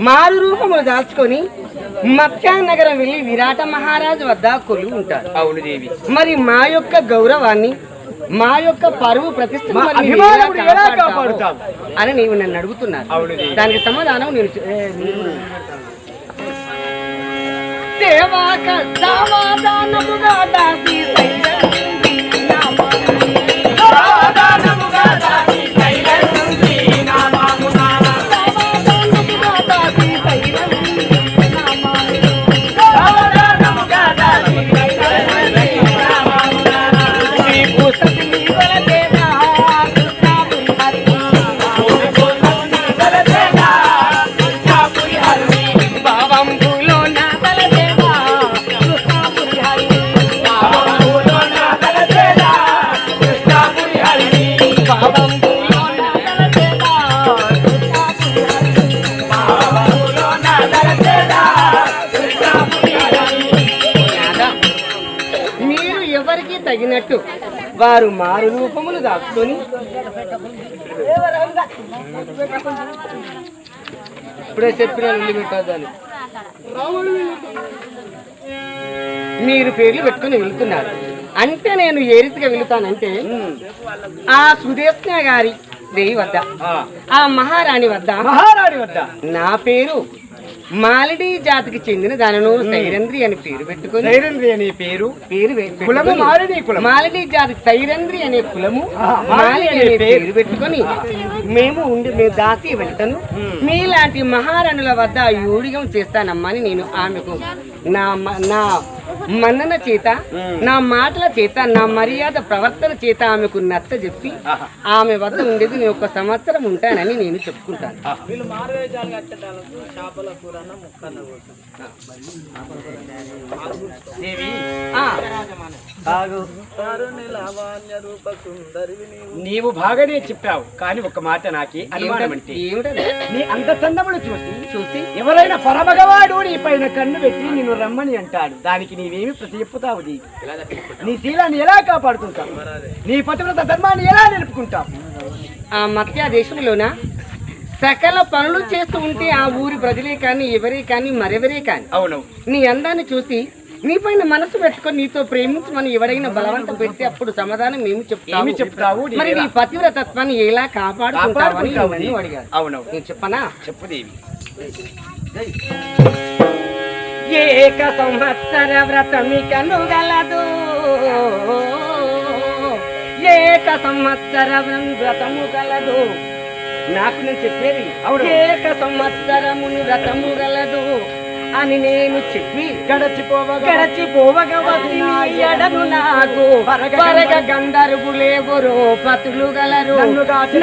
మారు రూపములు దాల్చుకొని మత్స్యానగరం వెళ్ళి విరాట మహారాజు వద్ద కొలువు ఉంటారు అవును దేవి. మరి మా యొక్క గౌరవాన్ని మా యొక్క పరువు ప్రతిష్ట? అని నీవు నన్ను అడుగుతున్నారు దేవి. దానికి సమాధానం నేను చె- తగినట్టు వారు మారు రూపములు దాచుకొని ఇప్పుడే చెప్పిన నుండి పెట్టాదని మీరు పేర్లు పెట్టుకుని వెళ్తున్నారు. అంటే నేను ఏ రీతిగా వెళుతానంటే ఆ సుదేష్ణ గారి దేవి వద్ద ఆ, ఆ మహారాణి వద్ద మహారాణి వద్ద. నా పేరు మాలిడి జాతికి చెందిన దానిను సైరంద్రి అని పేరు పెట్టుకొని సైరంద్రి అనే పేరు పేరు కులము మాలిని కులము. మాలిని జాతి సైరంద్రి అనే కులము మాలిని అనే పేరు. పెట్టుకొని మేము ఉండి మేము దాసి వెళ్తాను మీలాంటి మహారాణుల వద్ద యూడిగం చేస్తానమ్మని నేను ఆమెకు నా నా మన్నన చేత నా మాటల చేత నా మర్యాద ప్రవర్తన చేత ఆమెకు నచ్చ చెప్పి. ఆమె వద్ద ఉండేది నేను ఒక సంవత్సరం ఉంటానని నేను చెప్పుకుంటాను. నీవు బాగానే చెప్పావు కానీ ఒక మాట నాకి అనుమానం అంటే. నీ అంత చందములు చూసి చూసి ఎవరైనా పరమగవాడు నీ పైన కన్ను పెట్టి నిన్ను రమ్మని అంటాడు. దానికి నీవేమి ప్రతి చెప్పుతావు నీ శీలాన్ని ఎలా కాపాడుకుంటావు? నీ పతివ్రత ధర్మాన్ని ఎలా నిలుపుకుంటావు? ఆ మధ్య దేశంలోన సకల పనులు చేస్తూ ఉంటే ఆ ఊరి ప్రజలే కానీ ఎవరే కానీ మరెవరే కానీ. అవును నీ అందాన్ని చూసి నీ పైన మనసు పెట్టుకొని నీతో ప్రేమించమని ఎవరైనా బలవంతం పెడితే అప్పుడు సమాధానం ఏమి చెప్తావు? ఏమి చెప్తావు? మరి నీ? పతివ్రతత్వాన్ని ఎలా కాపాడుకుంటావని నేను చెప్పనా? చెప్పు దేవి. ఏక సంవత్సర వ్రతమికను గలదు ఏక సంవత్సర వ్రతము గలదు నాకు నేను చెప్పేది. ఏక సంవత్సరమును వ్రతము గలదు అని నేను చెప్పి గడచిపోవగా గడచిపోవగా ఎడను నాకు పరగ పరగ గంధర్వులేవరో పతులు గలరు.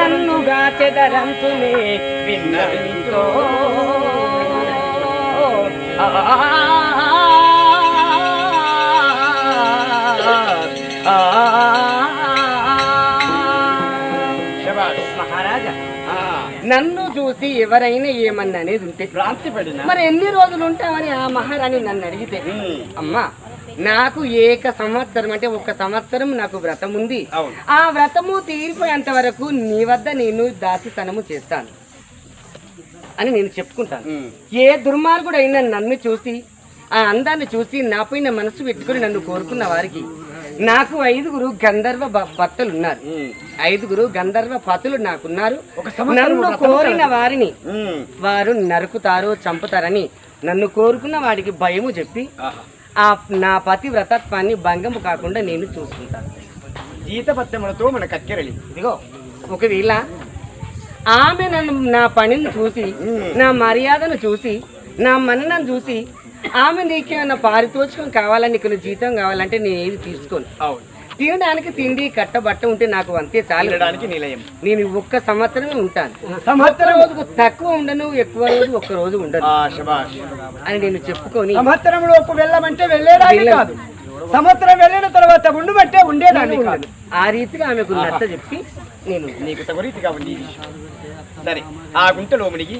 నన్నుగా చెదరంతునే విన్నవింతో శబాష్. నన్ను చూసి ఎవరైనా ఏమన్నా అనేది ఉంటే. భ్రాంతి పడిన మరి ఎన్ని రోజులు ఉంటామని ఆ మహారాణి నన్ను అడిగితే అమ్మా నాకు ఏక సంవత్సరం అంటే ఒక సంవత్సరం నాకు వ్రతం ఉంది. ఆ వ్రతము తీరిపోయేంత వరకు నీ వద్ద నేను దాసితనము చేస్తాను అని నేను చెప్పుకుంటాను. ఏ దుర్మార్గుడు అయినా నన్ను చూసి ఆ అందాన్ని చూసి నాపైన మనసు పెట్టుకుని నన్ను కోరుకున్న వారికి నాకు ఐదుగురు గంధర్వ భ- భర్తలు ఉన్నారు. ఐదుగురు గంధర్వ పతులు నాకున్నారు నన్ను కోరిన వారిని. వారు నరుకుతారో చంపుతారని నన్ను కోరుకున్న వాడికి భయము చెప్పి. ఆ నా పతి వ్రతత్వాన్ని భంగము కాకుండా నేను చూసుకుంటాను జీతపత్యములతో మన కక్కెరలి ఇదిగో ఒకవేళ ఆమె నన్ను నా పనిని చూసి. నా మర్యాదను చూసి నా మన్నను చూసి ఆమె నీకేమైనా పారితోషికం కావాలని నీకు జీతం కావాలంటే నేను ఏది తీసుకోను. అవును. తినడానికి తిండి కట్టబట్ట ఉంటే నాకు అంతే చాలు. నేను ఒక్క సంవత్సరమే ఉంటాను. సంవత్సరం? రోజుకు తక్కువ ఉండను ఎక్కువ రోజు ఒక్క రోజు ఉండను. అని నేను చెప్పుకొని సంవత్సరంలోపు వెళ్ళమంటే వెళ్ళేదాన్ని. కాదు. సంవత్సరం వెళ్ళిన తర్వాత ఉండుమంటే ఉండేదాన్ని కాదు. ఆ రీతిగా ఆమెకు నచ్చ చెప్పి నేను నీకు తగు రీతిగా ఉంది ఈ విషయం. సరే ఆ గుంటలో మునిగి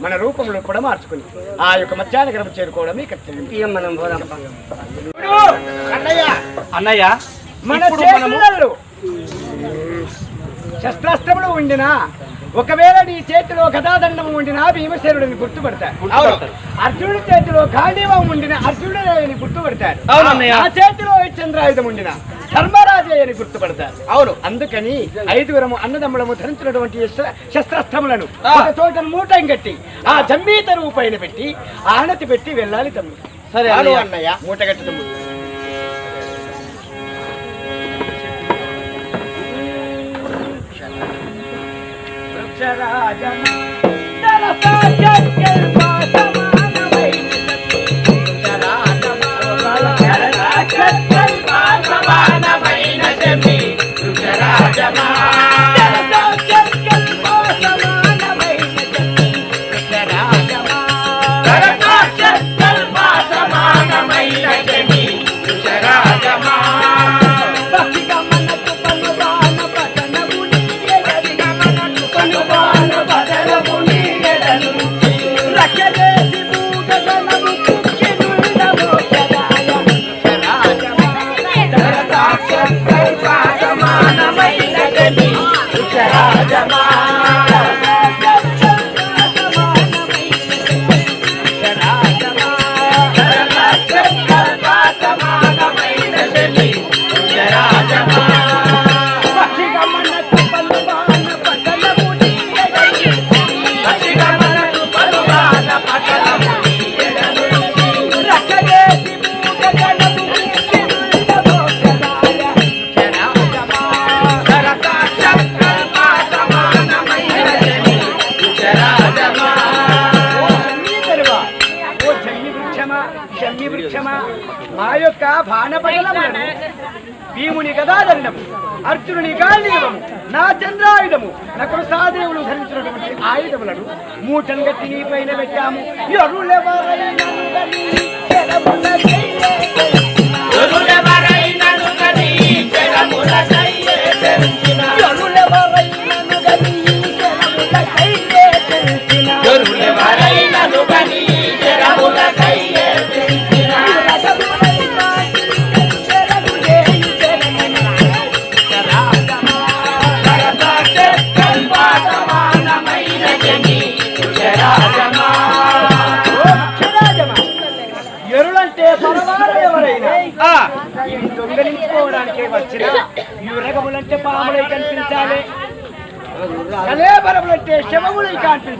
మన రూపంలో కూడా మార్చుకుని ఆ యొక్క మధ్యాహ్నగరం చేరుకోవడమే కర్తవ్యం. మనం అన్నయ్య! అన్నయ్య మన శస్త్రాస్త్రములు ఉండినా ఒకవేళ నీ చేతిలో గదాదండము ఉండినా భీమసేనుడిని గుర్తుపడతాడు. అర్జునుడి చేతిలో గాంధీవం ఉండిన అర్జునుడిని గుర్తుపడతాడు. నా చేతిలో చంద్రాయుధం ఉండిన ధర్మరాజే అని గుర్తుపడతాడు అవును అందుకని ఐదుగురము అన్నదమ్ములము ధరించినటువంటి శస్త్ర- శస్త్రాస్త్రములను ఆ. ఒక చోట మూటం కట్టి ఆ జంబీతరువు పైన పెట్టి ఆనతి పెట్టి వెళ్ళాలి తమ్ముడు సరే అన్నయ్య. మూట కట్టు తమ్ముడు వృక్షరాజమా, దళసాచర్యల్పా సమానమైన అర్జునుని గాంధీవము నా చంద్రాయుధము. నకుడు సాదేవులు ధరించినటువంటి ఆయుధములను మూటలు గట్టి నీ పైన పెట్టాము. ఎరులెవరైనను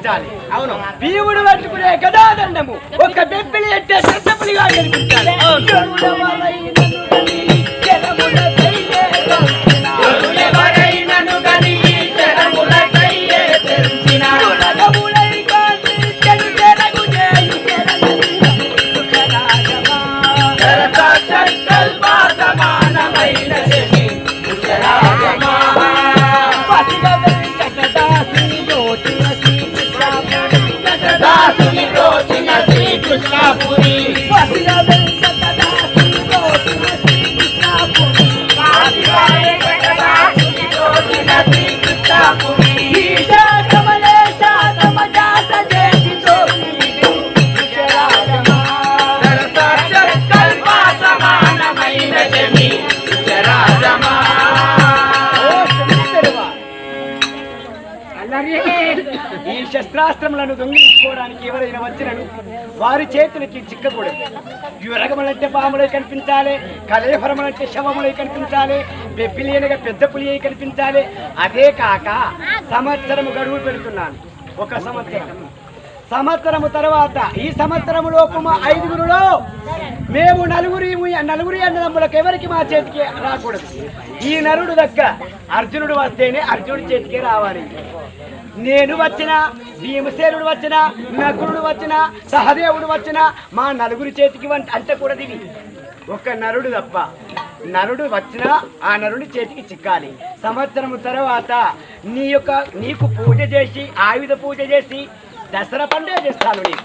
పెంచాలి అవును. భీముడు నన్ను దొంగిలించుకోవడానికి ఎవరైనా వచ్చినను వారి చేతులకి చిక్కకూడదు. యురగములంటే పాములై కనిపించాలి కలేఫరములంటే శవములై కనిపించాలి బెబ్బిలి అనగా పెద్ద పులి కనిపించాలి. అదే కాక సంవత్సరము గడువు పెడుతున్నాను. ఒక సంవత్సరం. సంవత్సరము తర్వాత ఈ సంవత్సరము లోపు మా ఐదుగురులో మేము నలుగురి నలుగురి అన్నదమ్ములకు ఎవరికి మా చేతికి రాకూడదు? ఈ నరుడు దగ్గర అర్జునుడు వస్తేనే అర్జునుడి చేతికి రావాలి. నేను వచ్చిన భీమసేనుడు వచ్చిన నకులుడు వచ్చిన సహదేవుడు వచ్చిన మా నలుగురి చేతికి వంట అంటకూడదు ఇవి ఒక నరుడు తప్ప నరుడు వచ్చినా ఆ నరుడి చేతికి చిక్కాలి. సంవత్సరం తర్వాత నీ యొక్క నీకు పూజ చేసి ఆయుధ పూజ చేసి దసరా పండుగ చేస్తాను నీకు.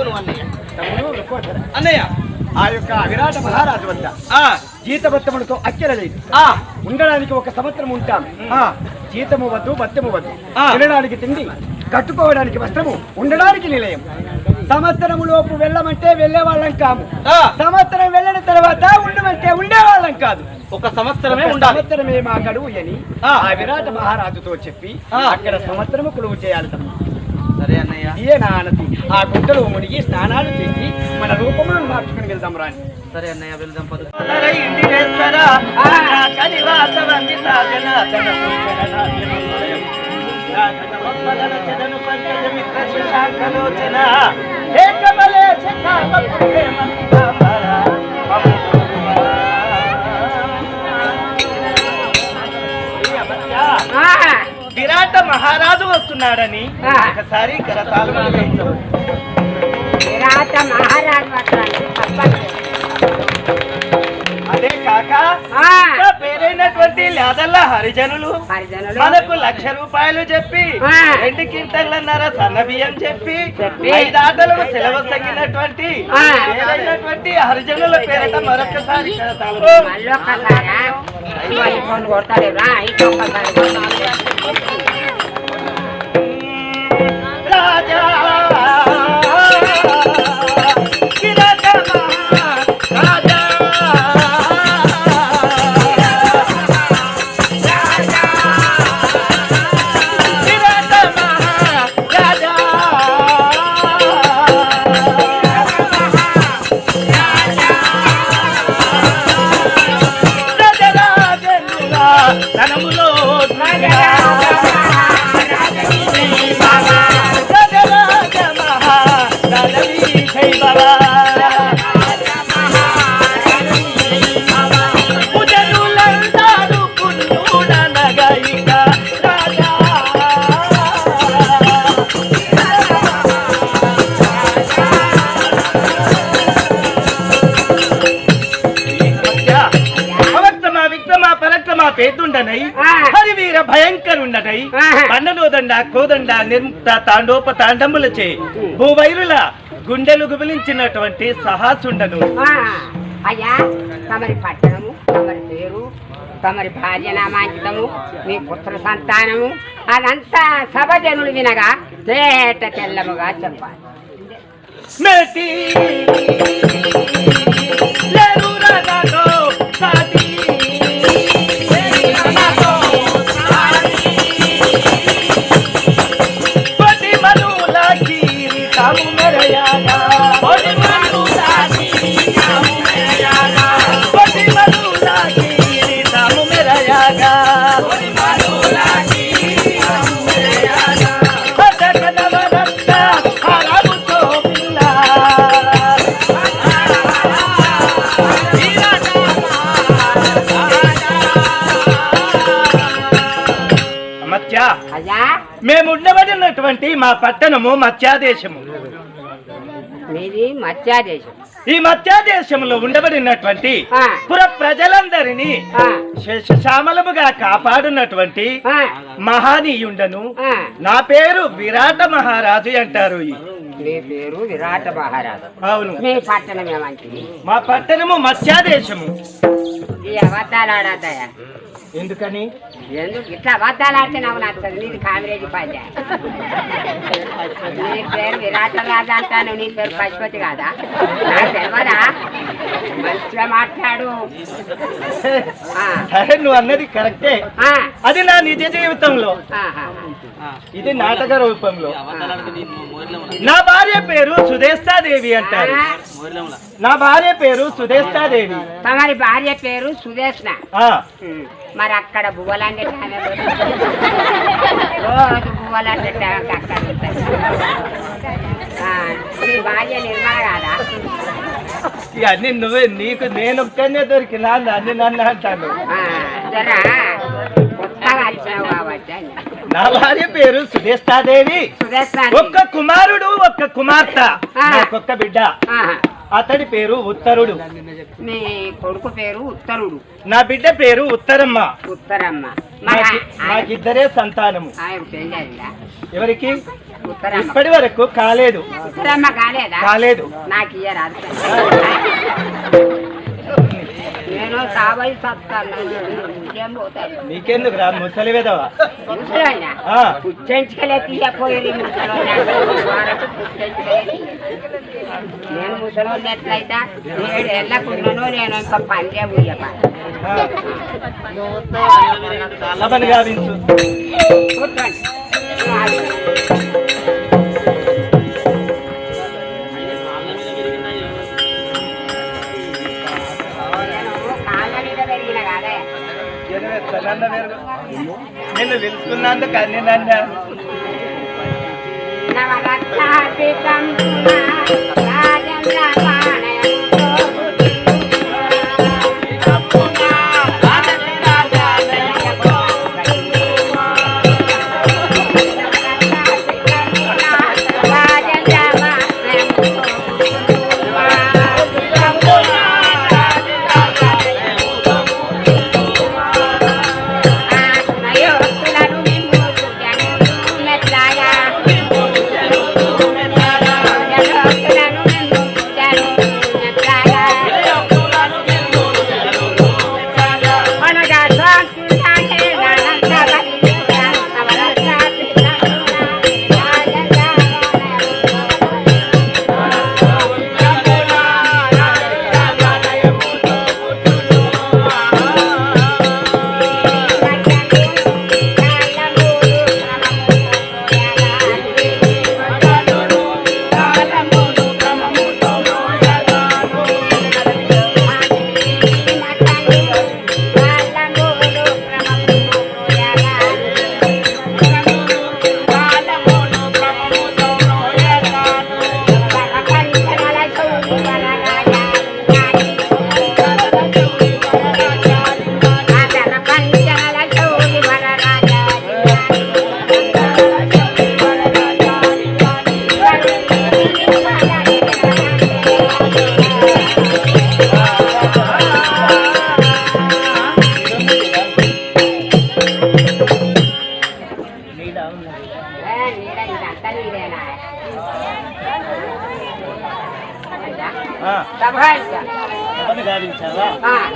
అవును అన్నయ్య. అన్నయ్య. ఆ యొక్క విరాట మహారాజు వద్ద ఆ, జీతబత్తములతో అక్కెల లేదు. ఆ, ఉండడానికి ఒక సంవత్సరం ఉంటాం. ఆ. జీతము వద్దు బత్తము వద్దు. తినడానికి తిండి కట్టుకోవడానికి వస్త్రము ఉండడానికి నిలయం. సంవత్సరము లోపు వెళ్ళమంటే వెళ్ళే వాళ్ళం కాము. సంవత్సరం వెళ్ళిన తర్వాత ఉండమంటే ఉండే వాళ్ళం కాదు. ఒక సంవత్సరమే సంవత్సరమే మా గడువు అని ఆ. విరాట మహారాజుతో చెప్పి. అక్కడ సంవత్సరము కొలువు చేయాలి ఇదే నా ఆ గుంటలో మునిగి స్నానాలు చేసి మన రూపములను మార్చుకుని వెళ్దాం రాని సరే అన్నయ్య వెళ్దాం పద. పంచమిత్ర శశాంకలోచన ఏకమలే విరాట మహారాజు వస్తున్నాడని. ఒకసారి కరతాళం విరాట మహారాజు. అదే కాక పేరైనటువంటి లేదల్ల హరిజనులు మనకు లక్ష రూపాయలు చెప్పి. రెండు కింటలన్నర సన్న బియ్యం చెప్పి. ఐదాటలకు సెలవు తగ్గినటువంటి. పేరైనటువంటి హరిజనుల పేరిట మరొకసారి కరతాళం. राजा భయంకరుండనై ఆహా. బండలోదండ కోదండ నిర్ముక్త తాండోప తాండములచే. భూవైరుల గుండెలు గుబిలించినటువంటి సహాసుండను. అయ్యా తమరి పట్టణము తమరి పేరు తమరి భార్య నామాంకితము మీ పుత్ర సంతానము అదంతా సభజనులు వినగా తేట తెల్లముగా చెప్పాలి. లేరురా నాతో ఉండబడినటువంటి మా పట్టణము మత్స్యాదేశము. మీది మత్స్యాదేశం. ఈ మత్స్యాదేశంలో ఉండబడినటువంటి. పుర ప్రజలందరినీ ఆ, శ్యామలముగా కాపాడున్నటువంటి మహానీయుండను. నా పేరు విరాట మహారాజు అంటారు ఈ. మీ పేరు విరాట మహారాజు. అవును. మీ పట్టణం ఏమంటుంది? మా పట్టణము మత్స్యాదేశము. ఈ ఎందుకని? ఎందుకు? ఇట్లా అబద్ధాలు ఆడితే నాకు నచ్చదు. నీది పంజా నీ పేరు విరాట రాజా అంటాను. నీ పేరు పశుపతి కాదా? నాకు తెలియదా మంచిగా మాట్లాడు. సరే నువ్వు అన్నది కరెక్టే. ఆ, అది నా నిజ జీవితంలో. ఇది నాటక రూపంలో. నా భార్య పేరు సుదేశాదేవి అంటారు. నా భార్య పేరు సుదేశాదేవి తమరి భార్య పేరు సుదేష్ణ. మరి అక్కడ బువ్వలంటే రోజు అక్కడ భార్య నిర్మల కాదా? ఇవన్నీ నువ్వే నీకు నేను ఒక్కనే దొరికినా అన్ని నన్ను అంటాను. జరా. నా భార్య పేరు సుదేష్ణ ఒక్క కుమారుడు ఒక్క కుమార్తె. నాకొక్క బిడ్డ. అతడి పేరు ఉత్తరుడు. మీ కొడుకు పేరు ఉత్తరుడు. నా బిడ్డ పేరు ఉత్తరమ్మ. ఉత్తరమ్మ. నాకిద్దరే సంతానము? ఎవరికి ఇప్పటి వరకు కాలేదా. కాలేదు? నాకు ఇయ్యరాదు. నేను సాబై సత్తాను ఇంకేం పోతాను నీకెందుకు రా ముసలి విధవా ముసలోనా ఆ, పుట్టెంచుకలే తీయపోయేది ముసలోనా వారకు పుట్టెంచుకలే నేను ముసలోని ఎట్లయితే ఏడు ఎళ్ళకుండాను నేను ఇంకా పంజే ఉయ్యప ఆ. లబన్ గావించు కూర్చోండి నిన్ను పిలుచుకున్నందుకు అన్ని నన్ను. నవరత్నాసితం రాజేంద్ర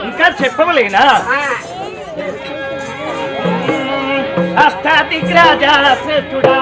ఇంకా చెప్పవలేనా అష్టాదిగ్రాజా శ్రేష్ఠుడా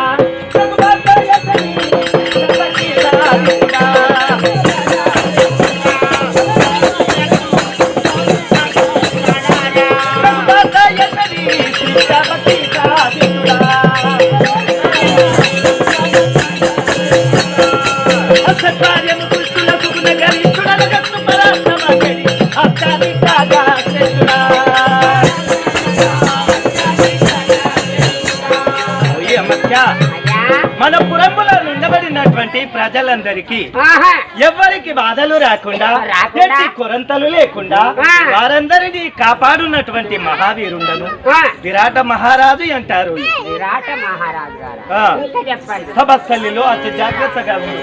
ప్రజలందరికీ ఎవరికి బాధలు రాకుండా. ఎట్టి కొరంతలు లేకుండా. వారందరినీ కాపాడున్నటువంటి మహావీరుండను. విరాట మహారాజు అంటారు. విరాట మహారాజు సభస్థలిలో అతి జాగ్రత్తగా ఉంది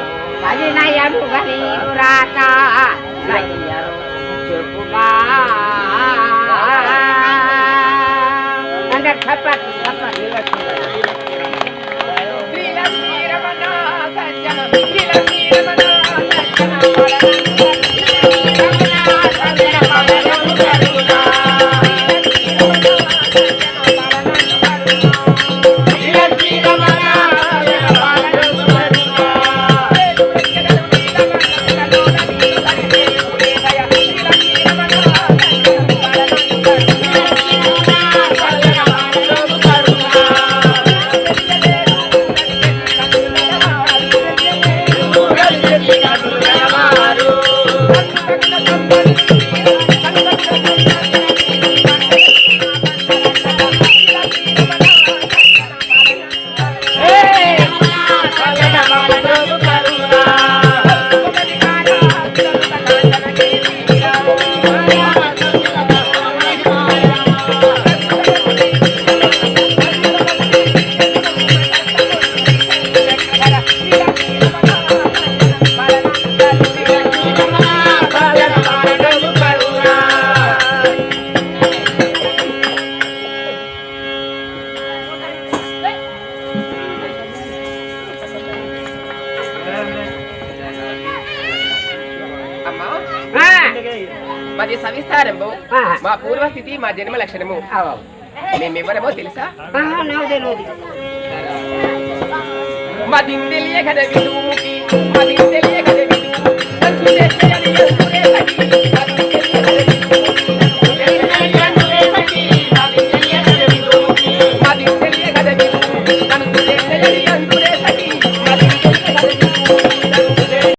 కారణమేమి భువనేశ్వరి వలెన్నవు సవినయము గలీను రాక సయ్యరు చెప్పుమా అందరు చెప్పండి చెప్పండి ఆ. మా పూర్వస్థితి మా జన్మ లక్షణము. మేమెవరమో తెలుసా ఆహా, నాకు తెలియదు మా దిందెలియ కథ విధువుకి మా దిందెలియ కథ